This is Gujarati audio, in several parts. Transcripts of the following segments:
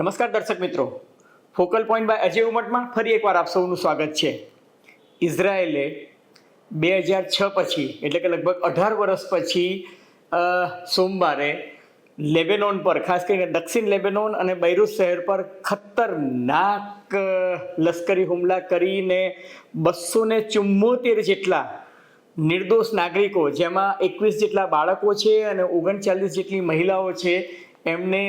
નમસ્કાર દર્શક મિત્રો. ફોકલ પોઈન્ટ બાય અજય ઉમટમાં ફરી એકવાર આપ સૌનું સ્વાગત છે. ઇઝરાયેલે બે હજાર છ પછી, એટલે કે લગભગ અઢાર વર્ષ પછી સોમવારે લેબેનોન પર, ખાસ કરીને દક્ષિણ લેબેનોન અને બૈરૂત શહેર પર ખતરનાક લશ્કરી હુમલા કરીને બસો ને ચુમ્મોતેર જેટલા નિર્દોષ નાગરિકો, જેમાં એકવીસ જેટલા બાળકો છે અને ઓગણચાલીસ જેટલી મહિલાઓ છે, એમને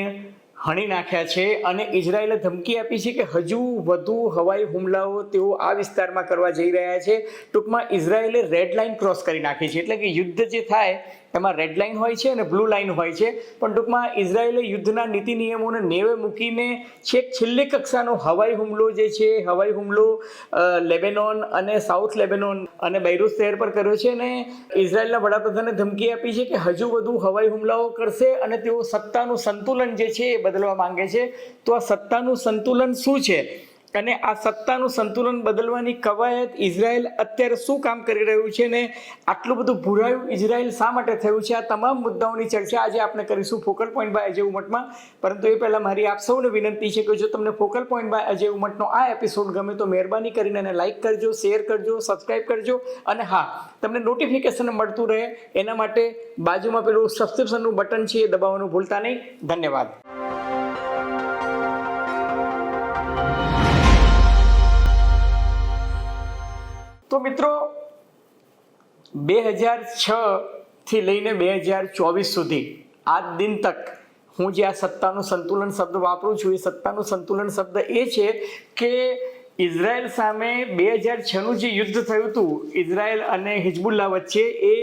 હણી નાખ્યા છે અને ઇઝરાયેલે ધમકી આપી છે કે હજુ વધુ હવાઈ હુમલાઓ તેઓ આ વિસ્તારમાં કરવા જઈ રહ્યા છે. ટૂંકમાં ઇઝરાયેલે રેડ લાઇન ક્રોસ કરી નાખી છે. એટલે કે યુદ્ધ જે થાય એમાં રેડ લાઇન હોય છે અને બ્લુ લાઇન હોય છે. પણ ટૂંકમાં ઇઝરાયેલે યુદ્ધના નીતિ નિયમોને નેવે મૂકીને છેક છેલ્લી કક્ષાનો હવાઈ હુમલો જે છે, હવાઈ હુમલો લેબેનોન અને સાઉથ લેબેનોન અને બૈરૂત શહેર પર કર્યો છે અને ઇઝરાયેલના વડાપ્રધાને ધમકી આપી છે કે હજુ વધુ હવાઈ હુમલાઓ કરશે અને તેઓ સત્તાનું સંતુલન જે છે એ બદલવા માંગે છે. તો આ સત્તાનું સંતુલન શું છે? અને આ સત્તાનું સંતુલન બદલવાની કવાયત ઇઝરાયલ અત્યારે શું કામ કરી રહ્યું છે ને આટલું બધું ભૂરાયું ઇઝરાયલ શા માટે થયું છે? આ તમામ મુદ્દાઓની ચર્ચા આજે આપણે કરીશું ફોકલ પોઈન્ટ બાય અજય ઉમટમાં. પરંતુ એ પહેલાં મારી આપ સૌને વિનંતી છે કે જો તમને ફોકલ પોઈન્ટ બાય અજય ઉમટનો આ એપિસોડ ગમે તો મહેરબાની કરીને એને લાઇક કરજો શેર કરજો સબસ્ક્રાઇબ કરજો. અને હા, તમને નોટિફિકેશન મળતું રહે. એના માટે બાજુમાં પેલું સબસ્ક્રિપ્શનનું બટન છે એ દબાવવાનું ભૂલતા નહીં. ધન્યવાદ. તો મિત્રો, બે હજાર છથી લઈને બે હજાર ચોવીસ સુધી, આજ દિન તક, હું જે આ સત્તાનું સંતુલન શબ્દ વાપરું છું, એ સત્તાનું સંતુલન શબ્દ એ છે કે ઇઝરાયલ સામે બે હજાર છનું જે યુદ્ધ થયું હતું, ઇઝરાયલ અને હિજબુલ્લા વચ્ચે એ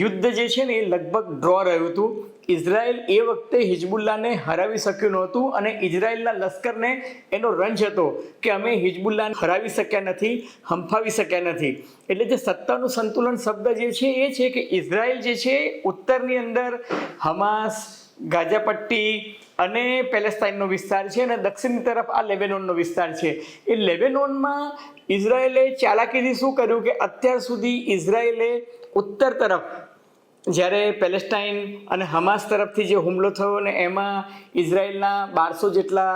યુદ્ધ જે છે ને, એ લગભગ ડ્રો રહ્યું હતું. ઇઝરાયલ એ વખતે હિજબુલ્લાને હરાવી શક્યું નહોતું અને ઇઝરાયલના લશ્કરને એનો રંજ હતો કે અમે હિજબુલ્લાને હરાવી શક્યા નથી, હંફાવી શક્યા નથી. એટલે જે સત્તાનું સંતુલન શબ્દ જે છે એ છે કે ઇઝરાયલ જે છે ઉત્તરની અંદર હમાસ ગાઝાપટ્ટી અને પેલેસ્ટાઇનનો વિસ્તાર છે અને દક્ષિણની તરફ આ લેબેનોનનો વિસ્તાર છે. એ લેબેનોનમાં ઇઝરાયેલે ચાલાકીથી શું કર્યું કે અત્યાર સુધી ઇઝરાયેલે ઉત્તર તરફ જ્યારે પેલેસ્ટાઇન અને હમાસ તરફથી જે હુમલો થયો ને એમાં ઇઝરાયલના બારસો જેટલા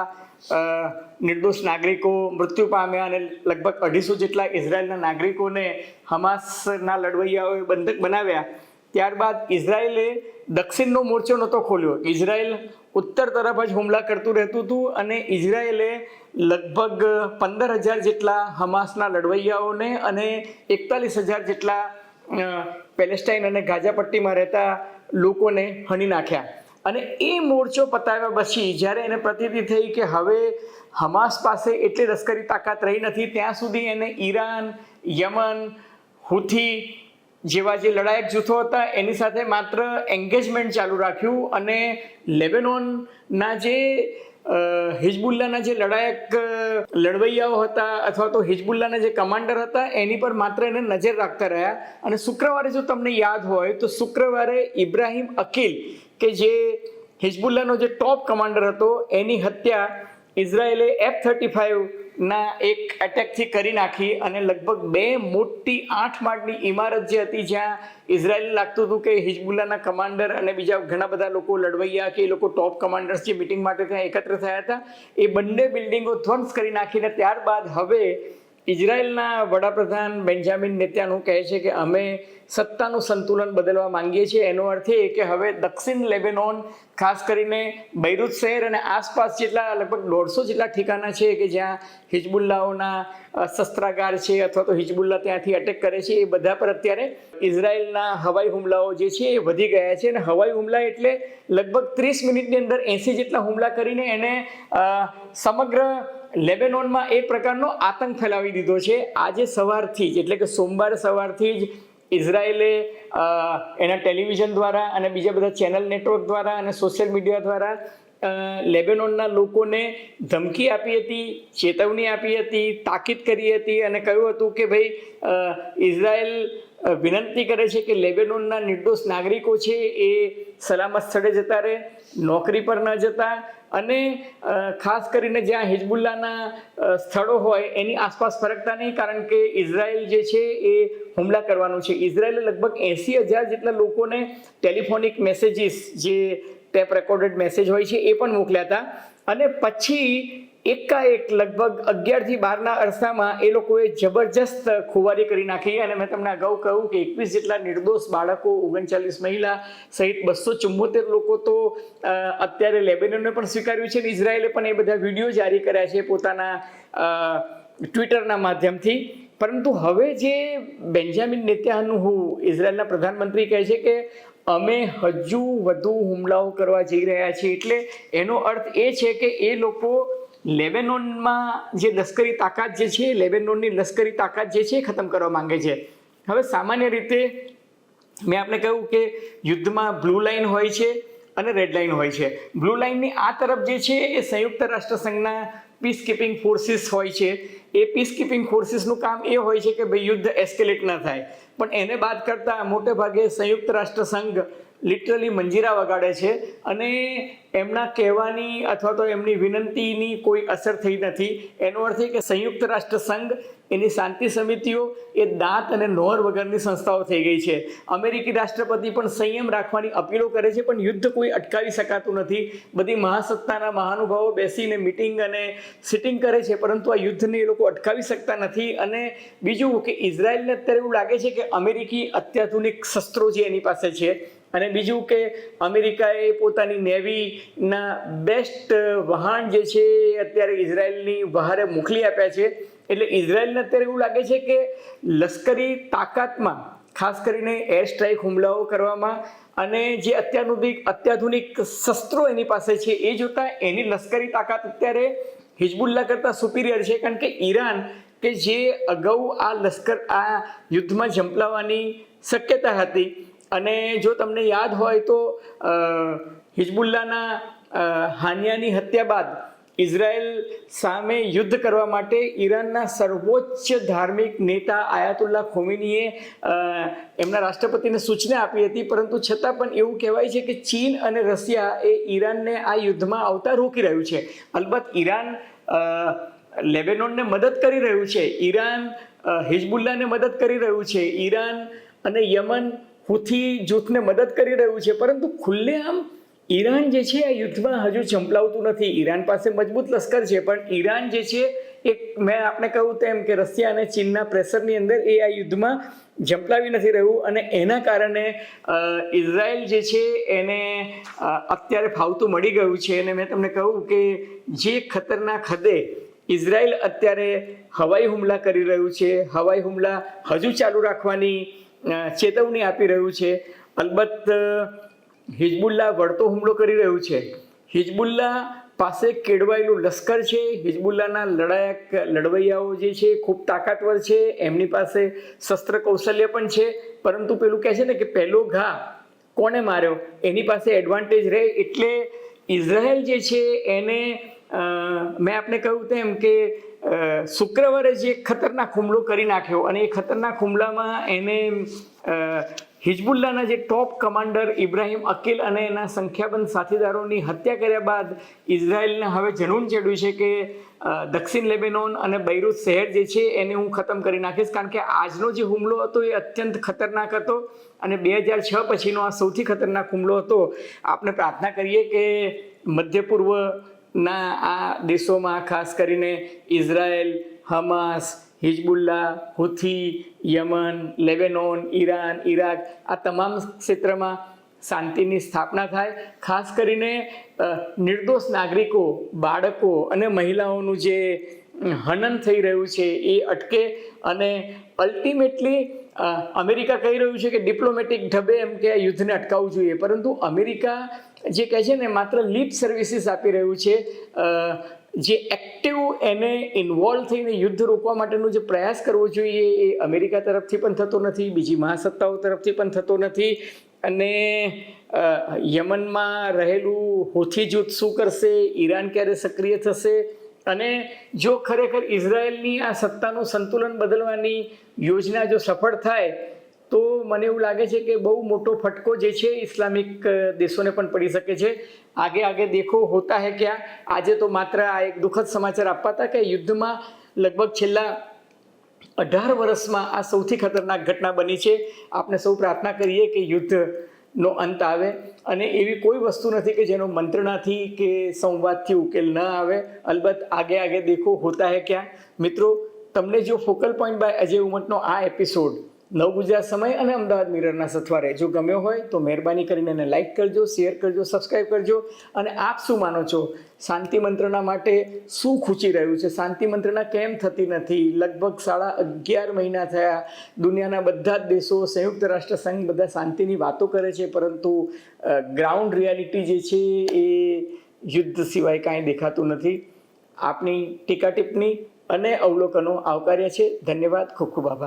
નિર્દોષ નાગરિકો મૃત્યુ પામ્યા અને લગભગ અઢીસો જેટલા ઇઝરાયલના નાગરિકોને હમાસના લડવૈયાઓએ બંધક બનાવ્યા. ત્યારબાદ ઇઝરાયલે દક્ષિણનો મોરચો નહોતો ખોલ્યો. ઇઝરાયેલ ઉત્તર તરફ જ હુમલા કરતું રહેતું હતું અને ઇઝરાયલે લગભગ પંદર હજાર જેટલા હમાસના લડવૈયાઓને અને એકતાલીસ હજાર જેટલા પેલેસ્ટાઇન અને ગાઝાપટ્ટીમાં રહેતા લોકોને હણી નાખ્યા. અને એ મોરચો પતાવ્યા પછી જ્યારે એને પ્રતીતિ થઈ કે હવે હમાસ પાસે એટલી લશ્કરી તાકાત રહી નથી, ત્યાં સુધી એને ઈરાન, યમન, હુથી જેવા જે લડાયક જૂથો હતા, એની સાથે માત્ર એન્ગેજમેન્ટ ચાલુ રાખ્યું અને લેબેનોનના જે હિજબુલ્લાના જે લડાયક લડવૈયાઓ હતા અથવા તો હિજબુલ્લાના જે કમાન્ડર હતા, એની પર માત્ર એને નજર રાખતા રહ્યા. અને શુક્રવારે જો તમને યાદ હોય, તો શુક્રવારે ઇબ્રાહિમ અકીલ કે જે હિજબુલ્લાનો જે ટોપ કમાન્ડર હતો, એની હત્યા ઇઝરાયેલે એફ થર્ટી ફાઇવના એક એટેકથી કરી નાખી અને લગભગ બે મોટી આઠ માળની ઇમારત જે હતી જ્યાં ઇઝરાયલ લાગતું હતું કે હિજબુલ્લાના કમાન્ડર અને બીજા ઘણા બધા લોકો લડવૈયા કે એ લોકો ટોપ કમાન્ડર્સ જે મિટિંગ માટે ત્યાં એકત્ર થયા હતા, એ બંને બિલ્ડિંગો ધ્વંસ કરી નાખીને ત્યારબાદ હવે ઇઝરાયેલના વડાપ્રધાન બેન્જામિન નેત્યાનું કહે છે કે અમે સત્તાનું સંતુલન બદલવા માંગીએ છીએ. એનો અર્થ એ કે હવે દક્ષિણ લેબેનોન, ખાસ કરીને બૈરુત શહેર અને આસપાસ જેટલા લગભગ દોઢસો જેટલા ઠેકાના છે કે જ્યાં હિજબુલ્લાઓના શસ્ત્રાગાર છે અથવા તો હિજબુલ્લા ત્યાંથી અટેક કરે છે, એ બધા પર અત્યારે ઇઝરાયલના હવાઈ હુમલાઓ જે છે એ વધી ગયા છે અને હવાઈ હુમલા એટલે લગભગ ત્રીસ મિનિટની અંદર એંસી જેટલા હુમલા કરીને એને સમગ્ર લેબેનોનમાં એક પ્રકારનો આતંક ફેલાવી દીધો છે. આજે સવારથી જ, એટલે કે સોમવારે સવારથી જ ઇઝરાયેલે એના ટેલિવિઝન દ્વારા અને બીજા બધા ચેનલ નેટવર્ક દ્વારા અને સોશિયલ મીડિયા દ્વારા લેબેનોનના લોકોને ધમકી આપી હતી, ચેતવણી આપી હતી, તાકીદ કરી હતી અને કહ્યું હતું કે ભાઈ ઇઝરાયલ વિનંતી કરે છે કે લેબેનોનના નિર્દોષ નાગરિકો છે એ સલામત સ્થળે જતા રહે, નોકરી પર ન જતા અને ખાસ કરીને જ્યાં હિજબુલ્લાના સ્થળો હોય, એની આસપાસ ફરકતા નહીં, કારણ કે ઇઝરાયલ જે છે એ હુમલા કરવાનું છે. ઇઝરાયલે લગભગ એંસી હજાર જેટલા લોકોને ટેલિફોનિક મેસેજીસ જે ટેપ રેકોર્ડેડ મેસેજ હોય છે એ પણ મોકલ્યા હતા. અને પછી એકાએક લગભગ અગિયારથી બારના અરસામાં એ લોકોએ જબરજસ્ત ખુવારી કરી નાખી અને મેં તમને અગાઉ કહ્યું કે એકવીસ જેટલા નિર્દોષ બાળકો, ઓગણચાલીસ મહિલા સહિત બસો ચુમ્મોતેર લોકો તો અત્યારે લેબેનોને પણ સ્વીકાર્યું છે અને ઇઝરાયેલે પણ એ બધા વીડિયો જારી કર્યા છે પોતાના ટ્વિટરના માધ્યમથી. પરંતુ હવે જે બેન્જામિન હું ઇઝરાયલના પ્રધાનમંત્રી કહે છે કે અમે હજુ વધુ હુમલાઓ કરવા જઈ રહ્યા છીએ. એટલે એનો અર્થ એ છે કે એ લોકો લેબેનોનમાં જે લશ્કરી તાકાત જે છે, લેબેનોનની લશ્કરી તાકાત જે છે એ ખતમ કરવા માંગે છે. હવે સામાન્ય રીતે મેં આપણે કહ્યું કે યુદ્ધમાં બ્લુ લાઇન હોય છે અને રેડ લાઇન હોય છે. બ્લુ લાઇનની આ તરફ જે છે એ સંયુક્ત રાષ્ટ્ર સંઘના પીસ કીપિંગ ફોર્સિસ હોય છે. એ પીસ કીપિંગ ફોર્સિસનું કામ એ હોય છે કે ભાઈ યુદ્ધ એસ્કેલેટ ન થાય. પણ એને બાદ કરતાં મોટે ભાગે સંયુક્ત રાષ્ટ્ર સંઘ લિટરલી મંજીરા વગાડે છે અને એમના કહેવાની અથવા તો એમની વિનંતીની કોઈ અસર થઈ નથી. એનો અર્થ એ કે સંયુક્ત રાષ્ટ્ર સંઘ, એની શાંતિ સમિતિઓ, એ દાંત અને નોર વગરની સંસ્થાઓ થઈ ગઈ છે. અમેરિકી રાષ્ટ્રપતિ પણ સંયમ રાખવાની અપીલો કરે છે, પણ યુદ્ધ કોઈ અટકાવી શકાતું નથી. બધી મહાસત્તાના મહાનુભાવો બેસીને મિટિંગ અને સિટિંગ કરે છે, પરંતુ આ યુદ્ધને એ લોકો અટકાવી શકતા નથી. અને બીજું કે ઇઝરાયલને અત્યારે એવું લાગે છે કે અમેરિકી અત્યાધુનિક શસ્ત્રો જે એની પાસે છે અને બીજું કે અમેરિકાએ પોતાની નેવીના બેસ્ટ વહાણ જે છે એ અત્યારે ઇઝરાયલની વહારે મોકલી આપ્યા છે. એટલે ઇઝરાયલને અત્યારે એવું લાગે છે કે લશ્કરી તાકાતમાં, ખાસ કરીને એર સ્ટ્રાઇક હુમલાઓ કરવામાં અને જે અત્યાધુનિક અત્યાધુનિક શસ્ત્રો એની પાસે છે એ જોતાં એની લશ્કરી તાકાત અત્યારે હિજબુલ્લા કરતાં સુપિરિયર છે. કારણ કે ઈરાન કે જે અગાઉ આ લશ્કર, આ યુદ્ધમાં ઝંપલાવવાની શક્યતા હતી અને જો તમને યાદ હોય તો હિજબુલ્લાના હાનિયાની હત્યા બાદ ઇઝરાયલ સામે યુદ્ધ કરવા માટે ઈરાનના સર્વોચ્ચ ધાર્મિક નેતા આયાતુલ્લા ખોમિનીએ એમના રાષ્ટ્રપતિને સૂચના આપી હતી. પરંતુ છતાં પણ એવું કહેવાય છે કે ચીન અને રશિયા એ ઈરાનને આ યુદ્ધમાં આવતા રોકી રહ્યું છે. અલબત્ત ઈરાન લેબેનોનને મદદ કરી રહ્યું છે. ઈરાન હિઝબુલ્લાને મદદ કરી રહ્યું છે. ઈરાન અને યમન હુથી જૂથને મદદ કરી રહ્યું છે. પરંતુ ખુલ્લેઆમ ઈરાન જે છે, આ યુદ્ધમાં હજુ ચંપલાવતું નથી. ઈરાન પાસે મજબૂત લશ્કર છે, પણ ઈરાન જે છે, એક મેં આપણે કહ્યું તેમ કે રશિયા અને ચીનના પ્રેશરની અંદર એ આ યુદ્ધમાં ઝંપલાવી નથી રહ્યું અને એના કારણે ઇઝરાયલ જે છે, એને અત્યારે ફાવતું મળી ગયું છે. અને મેં તમને કહું કે જે ખતરનાક હદે ઇઝરાયલ અત્યારે હવાઈ હુમલા કરી રહ્યું છે. હવાઈ હુમલા હજુ ચાલુ રાખવાની ચેતવણી આપી રહ્યું છે. અલબત્ત હિજબુલ્લા વળતો હુમલો કરી રહ્યું છે. હિજબુલ્લા પાસે કેળવાયેલું લશ્કર છે. હિજબુલ્લાના લડાયક લડવૈયાઓ જે છે, ખૂબ તાકાતવર છે. એમની પાસે શસ્ત્ર કૌશલ્ય પણ છે. પરંતુ પેલું કહે છે ને કે પહેલો ઘા કોને માર્યો? એની પાસે એડવાન્ટેજ રહે એટલે ઇઝરાયલ જે છે, એને મેં આપણે કહ્યું તેમ કે શુક્રવારે જે ખતરનાક હુમલો કરી નાખ્યો અને એ ખતરનાક હુમલામાં એને હિજબુલ્લાના જે ટોપ કમાન્ડર ઇબ્રાહિમ અકીલ અને એના સંખ્યાબંધ સાથીદારોની હત્યા કર્યા બાદ ઇઝરાયલને હવે જનૂન ચડ્યું છે કે દક્ષિણ લેબેનોન અને બૈરૂત શહેર જે છે એને હું ખતમ કરી નાખીશ. કારણ કે આજનો જે હુમલો હતો એ અત્યંત ખતરનાક હતો અને બે હજાર છ પછીનો આ સૌથી ખતરનાક હુમલો હતો. આપણે પ્રાર્થના કરીએ કે મધ્ય પૂર્વના આ દેશોમાં ખાસ કરીને Israel, Hamas Hezbollah Houthi, Yemen, Lebanon, Iran, Iraq આ તમામ ક્ષેત્રમાં શાંતિની સ્થાપના થાય. ખાસ કરીને નિર્દોષ નાગરિકો, બાળકો અને મહિલાઓનું જે હનન થઈ રહ્યું છે એ અટકે અને અલ્ટિમેટલી અમેરિકા કહી રહ્યું છે કે ડિપ્લોમેટિક ઢબે એમ કે યુદ્ધને અટકાવવું જોઈએ. પરંતુ અમેરિકા જે કહે છે ને, માત્ર લીપ સર્વિસીસ આપી રહ્યું છે જે એક્ટિવ એને ઇન્વોલ્વ થઈને યુદ્ધ રોકવા માટેનો જે પ્રયાસ કરવો જોઈએ એ અમેરિકા તરફથી પણ થતો નથી, બીજી મહાસત્તાઓ તરફથી પણ થતો નથી અને યમનમાં રહેલું હોથી જૂથ શું કરશે, ઈરાન ક્યારે સક્રિય થશે અને જો ખરેખર ઇઝરાયલની આ સત્તાનું સંતુલન બદલવાની યોજના જો સફળ થાય, તો મને એવું લાગે છે કે બહુ મોટો ફટકો જે છે ઇસ્લામિક દેશોને પણ પડી શકે છે. આગે આગે દેખો હોતા હે ક્યાં? આજે તો માત્ર આ એક દુઃખદ સમાચાર આપવા હતા કે યુદ્ધમાં લગભગ છેલ્લા અઢાર વર્ષમાં આ સૌથી ખતરનાક ઘટના બની છે. આપણે સૌ પ્રાર્થના કરીએ કે યુદ્ધ નો અંત આવે અને એવી કોઈ વસ્તુ નથી કે જેનો મંત્રણાથી કે સંવાદથી ઉકેલ ન આવે. અલબત્ત આગે આગે દેખો હોતા હે ક્યાં? મિત્રો, તમને જો ફોકલ પોઈન્ટ બાય અજય ઉમટનો આ એપિસોડ નવ ગુજરાત સમય અને અમદાવાદ મિરરના સથવારે જો ગમ્યો હોય તો મહેરબાની કરીને એને લાઇક કરજો શેર કરજો સબસ્ક્રાઈબ કરજો અને આપ શું માનો છો? શાંતિ મંત્રના માટે શું ખૂચી રહ્યું છે? શાંતિ મંત્રના કેમ થતી નથી? લગભગ સાડા અગિયાર મહિના થયા. દુનિયાના બધા જ દેશો, સંયુક્ત રાષ્ટ્ર સંઘ બધા શાંતિની વાતો કરે છે, પરંતુ ગ્રાઉન્ડ રિયાલિટી જે છે એ યુદ્ધ સિવાય કાંઈ દેખાતું નથી. આપની ટીકા ટિપ્પણી અને અવલોકનો આવકાર્ય છે. ધન્યવાદ. ખૂબ ખૂબ આભાર.